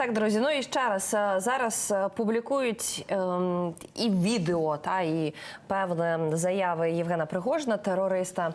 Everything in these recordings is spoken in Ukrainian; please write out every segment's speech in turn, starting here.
Так, друзі, ну і ще раз е, зараз е, публікують ем, і відео, та і певне заяви Євгена Пригожина, терориста.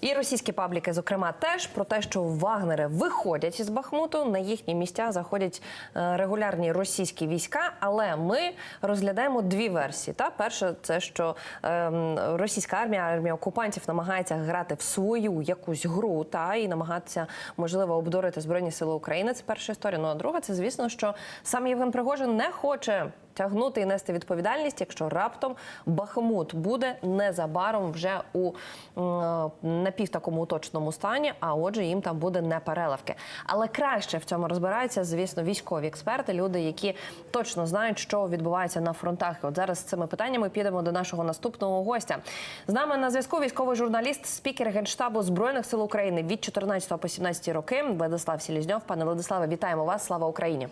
І російські пабліки, зокрема, теж про те, що вагнери виходять із Бахмуту, на їхні місця заходять е, регулярні російські війська. Але ми розглядаємо дві версії. Та перша це що ем, російська армія, армія окупантів намагається грати в свою якусь гру, та і намагатися можливо обдурити збройні сили України. Це перша історія. Ну а друга, це звісно, що сам Євген Пригожин не хоче тягнути і нести відповідальність, якщо раптом Бахмут буде незабаром вже у м, напів такому уточному стані. А отже, їм там буде не переливки. Але краще в цьому розбираються, звісно, військові експерти, люди, які точно знають, що відбувається на фронтах. От зараз з цими питаннями підемо до нашого наступного гостя. З нами на зв'язку військовий журналіст, спікер генштабу збройних сил України від 14 по 17 роки. Владислав Сілізньов. Пане Владиславе, вітаємо вас! Слава Україні!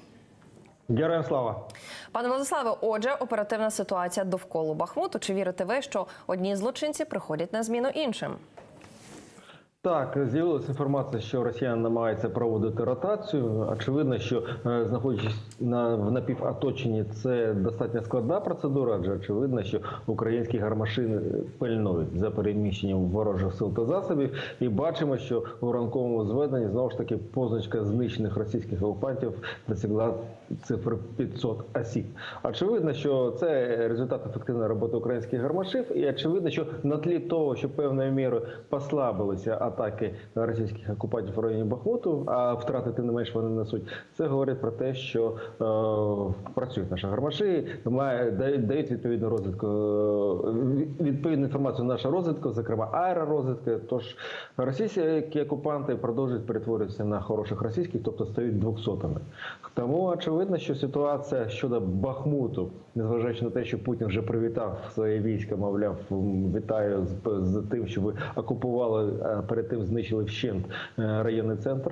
Героям слава! Пане Владиславе, отже, оперативна ситуація довкола Бахмуту. Чи вірите ви, що одні злочинці приходять на зміну іншим? Так, з'явилася інформація, що росіяни намагаються проводити ротацію. Очевидно, що е, знаходячись на в напівоточенні, це достатньо складна процедура, адже очевидно, що українські гармашини пильнують за переміщенням ворожих сил та засобів. І бачимо, що у ранковому зведенні знову ж таки позначка знищених російських окупантів досягла цифри 500 осіб. Очевидно, що це результат ефективної роботи українських гармашів, і очевидно, що на тлі того, що певною мірою послабилися атаки російських окупантів в районі Бахмуту, а втрати тим не менш вони несуть. Це говорить про те, що е, працюють наші гармаші, має дають, відповідну розвитку е, відповідну інформацію наша розвитку, зокрема аеророзвідка. Тож російські окупанти продовжують перетворюватися на хороших російських, тобто стають двохсотими. Тому очевидно, що ситуація щодо Бахмуту, незважаючи на те, що Путін вже привітав своє війська, мовляв, вітаю з, з тим, що ви окупували, а перед тим знищили вщент е, районний центр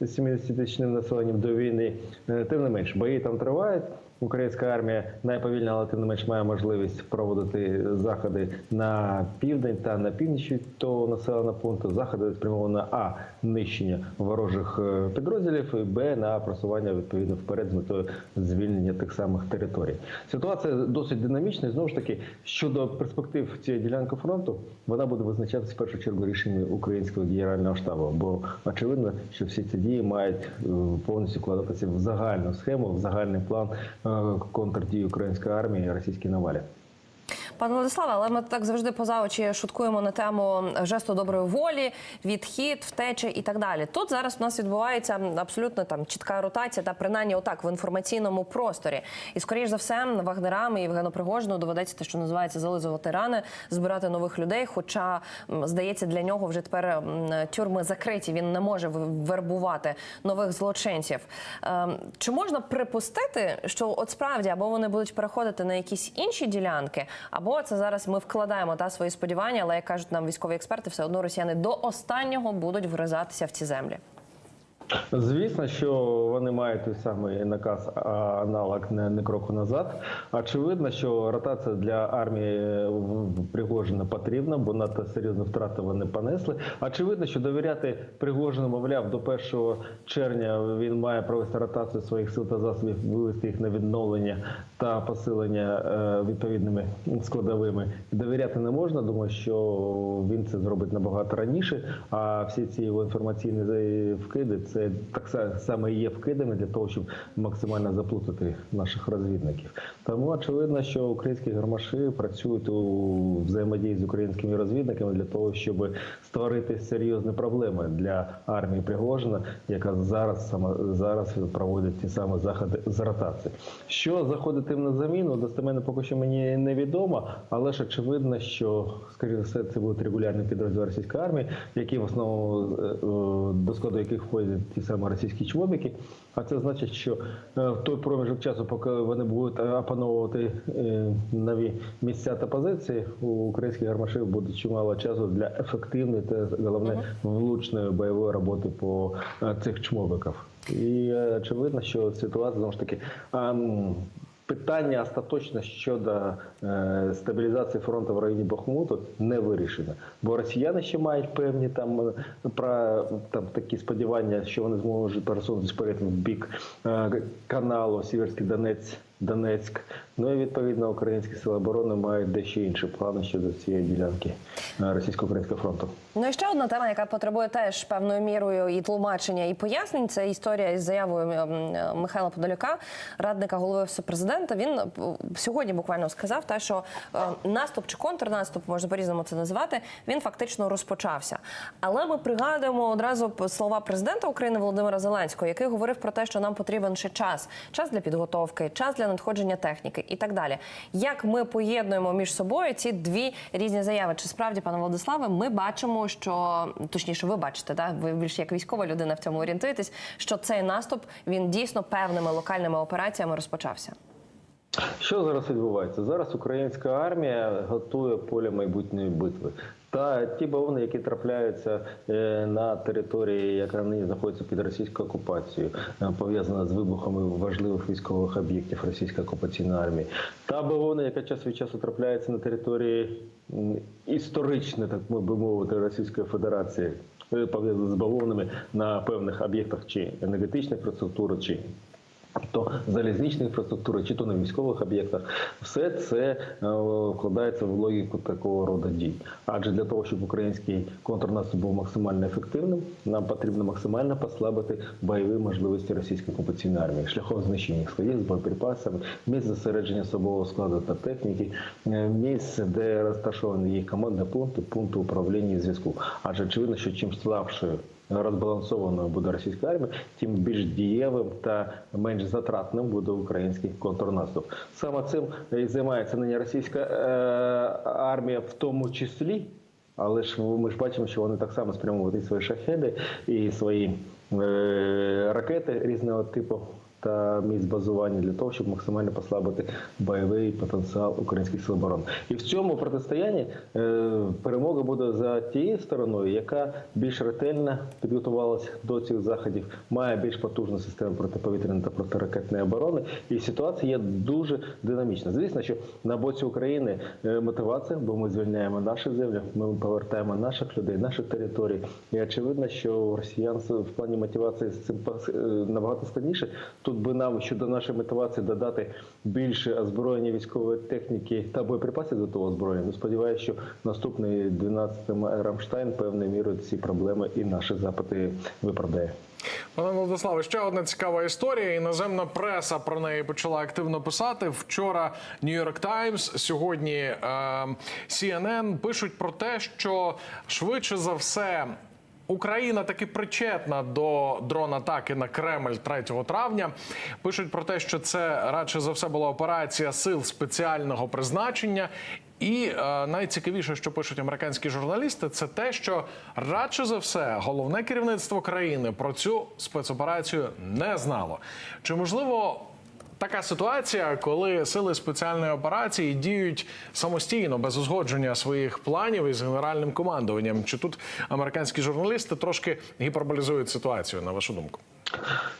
з 70 тисячним населенням до війни. Е, Тим не менш, бої там тривають. Українська армія найповільна, але тим не менш має можливість проводити заходи на південь та на північ того населеного пункту. Заходи спрямовані а нищення ворожих е, підрозділів, і б на просування відповідно вперед з метою звільнення тих самих територій. Ситуація досить динамічна. І знову ж таки щодо перспектив цієї ділянки фронту, вона буде визначатися в першу чергу рішеннями українського генерального штабу. Бо очевидно, що всі ці дії мають е, повністю вкладатися в загальну схему, в загальний план е, контрдії української армії і російській навалі. Пане Владиславе, але ми так завжди поза очі шуткуємо на тему жесту доброї волі, відхід, втечі і так далі. Тут зараз у нас відбувається абсолютно там чітка ротація, та принаймні отак в інформаційному просторі. І скоріш за все, вагнерам і Євгену Пригожину доведеться те, що називається зализувати рани, збирати нових людей. Хоча здається, для нього вже тепер тюрми закриті. Він не може вербувати нових злочинців. Ем, Чи можна припустити, що от справді або вони будуть переходити на якісь інші ділянки, або це зараз ми вкладаємо та свої сподівання, але як кажуть нам військові експерти, все одно росіяни до останнього будуть вгризатися в ці землі. Звісно, що вони мають той самий наказ, аналог не, не кроку назад. Очевидно, що ротація для армії е, Пригожина потрібна, бо надто серйозні втрати вони понесли. Очевидно, що довіряти Пригожину, мовляв, до 1 червня він має провести ротацію своїх сил та засобів, вивести їх на відновлення та посилення е, відповідними складовими. Довіряти не можна. Думаю, що він це зробить набагато раніше. А всі ці його інформаційні вкиди так са- саме і є вкидами для того, щоб максимально заплутати наших розвідників. Тому очевидно, що українські гармаші працюють у взаємодії з українськими розвідниками для того, щоб створити серйозні проблеми для армії Пригожина, яка зараз саме зараз проводить ті самі заходи з ротації. Що заходить їм на заміну, достеменно поки що мені невідомо, але ж очевидно, що скоріше все це будуть регулярні підрозділи російської армії, які в основному е, е, до складу яких входять ті самі російські чоловіки. А це значить, що е, в той проміжок часу, поки вони будуть опановувати е, нові місця та позиції, у українських гармашів буде чимало часу для ефективної та головне влучної бойової роботи по е, цих чмобиках. І очевидно, що ситуація знову ж таки. Питання остаточно щодо е, стабілізації фронту в районі Бахмуту не вирішено, бо росіяни ще мають певні там е, про там такі сподівання, що вони зможуть пересунутися вперед в бік е, каналу Сіверський Донець. Донецьк, ну і відповідно українські сили оборони мають дещо інші плани щодо цієї ділянки е, російсько-українського фронту. Ну і ще одна тема, яка потребує теж певною мірою і тлумачення, і пояснень. Це історія із заявою м, Михайла Подоляка, радника голови Офісу президента. Він е, сьогодні буквально сказав, те, що е, наступ чи контрнаступ, можна по-різному це називати, він фактично розпочався. Але ми пригадуємо одразу слова президента України Володимира Зеленського, який говорив про те, що нам потрібен ще час, час для підготовки, час для надходження техніки і так далі. Як ми поєднуємо між собою ці дві різні заяви? Чи справді, пане Владиславе, ми бачимо, що точніше, ви бачите, да? ви більш як військова людина в цьому орієнтуєтесь, що цей наступ він дійсно певними локальними операціями розпочався. Що зараз відбувається? Зараз українська армія готує поле майбутньої битви. Та ті бавовни, які трапляються е, на території, яка нині знаходиться під російською окупацією, е, пов'язана з вибухами важливих військових об'єктів російської окупаційної армії, та бавовна, яка час від часу трапляється на території історичної, так би мовити, Російської Федерації, е, пов'язана з бавовнами на певних об'єктах чи енергетичної інфраструктури, чи то залізничної інфраструктури, чи то на військових об'єктах, все це е, вкладається в логіку такого роду дій. Адже для того, щоб український контрнаступ був максимально ефективним, нам потрібно максимально послабити бойові можливості російської окупаційної армії шляхом знищення їх складів з боєприпасами, місць зосередження особового складу та техніки, е, місць, де розташовані їх командні пункти, пункти управління і зв'язку. Адже очевидно, що чим слабшою розбалансованою буде російська армія, тим більш дієвим та менш затратним буде український контрнаступ. Саме цим і займається нині російська е, армія, в тому числі. Але ж ми ж бачимо, що вони так само спрямовують свої шахеди, і свої е, ракети різного типу та місць базування для того, щоб максимально послабити бойовий потенціал українських сил оборони. І в цьому протистоянні е, перемога буде за тією стороною, яка більш ретельно підготувалася до цих заходів, має більш потужну систему протиповітряної та протиракетної оборони. І ситуація є дуже динамічна. Звісно, що на боці України е, мотивація, бо ми звільняємо наші землі, ми повертаємо наших людей, наші території. І очевидно, що росіян в плані мотивації з цим е, набагато складніше. Тут би нам щодо нашої мотивації додати більше озброєння військової техніки та боєприпасів до того озброєння. Ну, сподіваюся, що наступний 12-й Рамштайн певною мірою ці проблеми і наші запити виправдає. Пане Владиславе, ще одна цікава історія. Іноземна преса про неї почала активно писати. Вчора York Times, сьогодні е, CNN пишуть про те, що швидше за все. Україна таки причетна до дрон-атаки на Кремль 3 травня. Пишуть про те, що це радше за все була операція сил спеціального призначення. І е, найцікавіше, що пишуть американські журналісти, це те, що радше за все головне керівництво країни про цю спецоперацію не знало. Чи можливо така ситуація, коли сили спеціальної операції діють самостійно без узгодження своїх планів із генеральним командуванням? Чи тут американські журналісти трошки гіперболізують ситуацію, на вашу думку?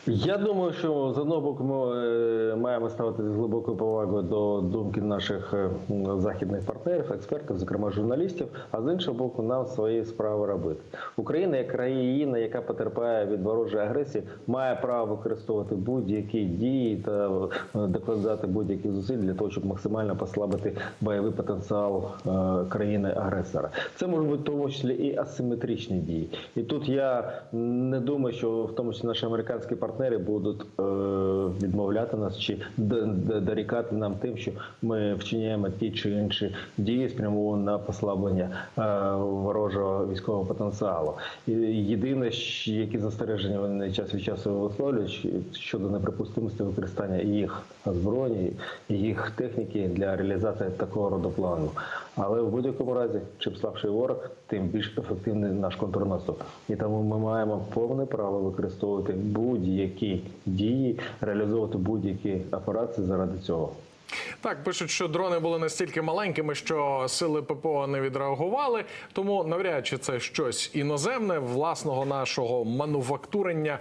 Я думаю, що з одного боку ми е, маємо ставитися з глибокою повагою до думки наших е, західних партнерів, експертів, зокрема журналістів. А з іншого боку, нам свої справи робити. Україна, як країна, яка потерпає від ворожої агресії, має право використовувати будь-які дії та е, докладати будь-які зусиль для того, щоб максимально послабити бойовий потенціал країни-агресора. Це можуть бути в тому числі і асиметричні дії. І тут я не думаю, що в тому числі наші американські партнери будуть е, відмовляти нас чи дорікати нам тим, що ми вчиняємо ті чи інші дії, спрямовані на послаблення е, ворожого військового потенціалу. І єдине, які застереження вони час від часу висловлюють щодо неприпустимості використання їх озброєння, їх техніки для реалізації такого роду плану. Але в будь-якому разі, чим слабший ворог, тим більш ефективний наш контрнаступ. І тому ми маємо повне право використовувати будь-які дії, реалізовувати будь-які операції заради цього. Так, пишуть, що дрони були настільки маленькими, що сили ППО не відреагували. Тому навряд чи це щось іноземне власного нашого мануфактурення,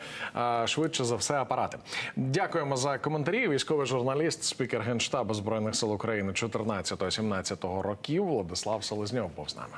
швидше за все, апарати. Дякуємо за коментарі. Військовий журналіст, спікер генштабу збройних сил України 14-17 років Владислав Селезньов був з нами.